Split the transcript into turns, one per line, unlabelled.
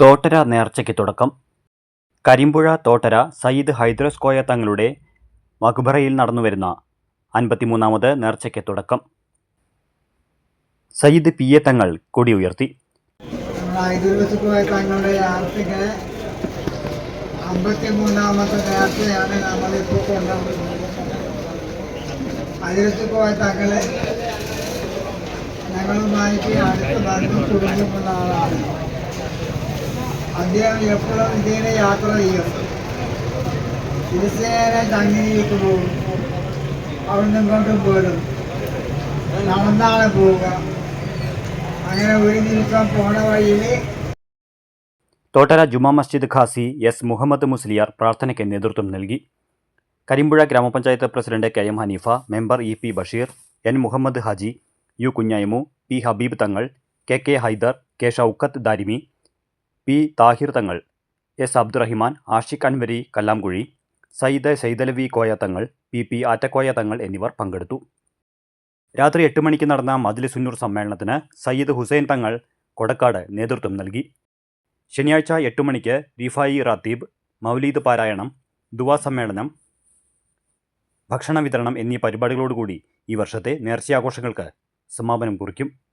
തോട്ടര നേർച്ചയ്ക്ക് തുടക്കം. കരിമ്പുഴ തോട്ടര സയ്യിദ് ഹൈദ്രസ്കോയ തങ്ങളുടെ മക്ബറയിൽ നടന്നുവരുന്ന അൻപത്തിമൂന്നാമത് നേർച്ചയ്ക്ക് തുടക്കം. സയ്യിദ് പി. എ. തങ്ങൾ കൊടി ഉയർത്തി.
തങ്ങളുടെ യാത്രയ്ക്ക് അമ്പത്തി മൂന്നാമത്തെ നമ്മളിപ്പോൾ കൊണ്ടുവന്നത് അതിരത്തിൽ പോയ ഞങ്ങളുമായിട്ട് അടുത്ത് ബന്ധം കുടുംബമുള്ള ആളാണ്. അദ്ദേഹം എപ്പോഴും ഇന്ത്യയിലെ യാത്ര ചെയ്യും. ദിവസേന തങ്ങിയിട്ട് പോകും അവിടെ ഇങ്ങോട്ടും പോരും. നടന്നാണ് പോവുക. അങ്ങനെ ഒരു ദിവസം പോണ വഴിയിൽ
തോട്ടര ജുമാ മസ്ജിദ് ഖാസി എസ് മുഹമ്മദ് മുസ്ലിയാർ പ്രാർത്ഥനയ്ക്ക് നേതൃത്വം നൽകി. കരിമ്പുഴ ഗ്രാമപഞ്ചായത്ത് president K M Haneefa member E P Basheer N Muhammad Haji U Kunhaimu P Habeeb Thangal K K Hyder K Shoukath Darimi P. Thahir Thangal S. Abdurahiman Ashiq Anwari Kallamkuzhi Sayyid Saidalavi Koya Thangal P. P. Attakoya തങ്ങൾ എന്നിവർ പങ്കെടുത്തു. രാത്രി എട്ട് മണിക്ക് നടന്ന മജ്ലിസുന്നൂർ സമ്മേളനത്തിന് സയ്യിദ് ഹുസൈൻ തങ്ങൾ കൊടക്കാട് നേതൃത്വം നൽകി. ശനിയാഴ്ച എട്ട് മണിക്ക് റിഫായി റാത്തീബ് മൗലീദ് പാരായണം ദുവാ സമ്മേളനം ഭക്ഷണ വിതരണം എന്നീ പരിപാടികളോടുകൂടി ഈ വർഷത്തെ നേർച്ചയാഘോഷങ്ങൾക്ക് സമാപനം കുറിക്കും.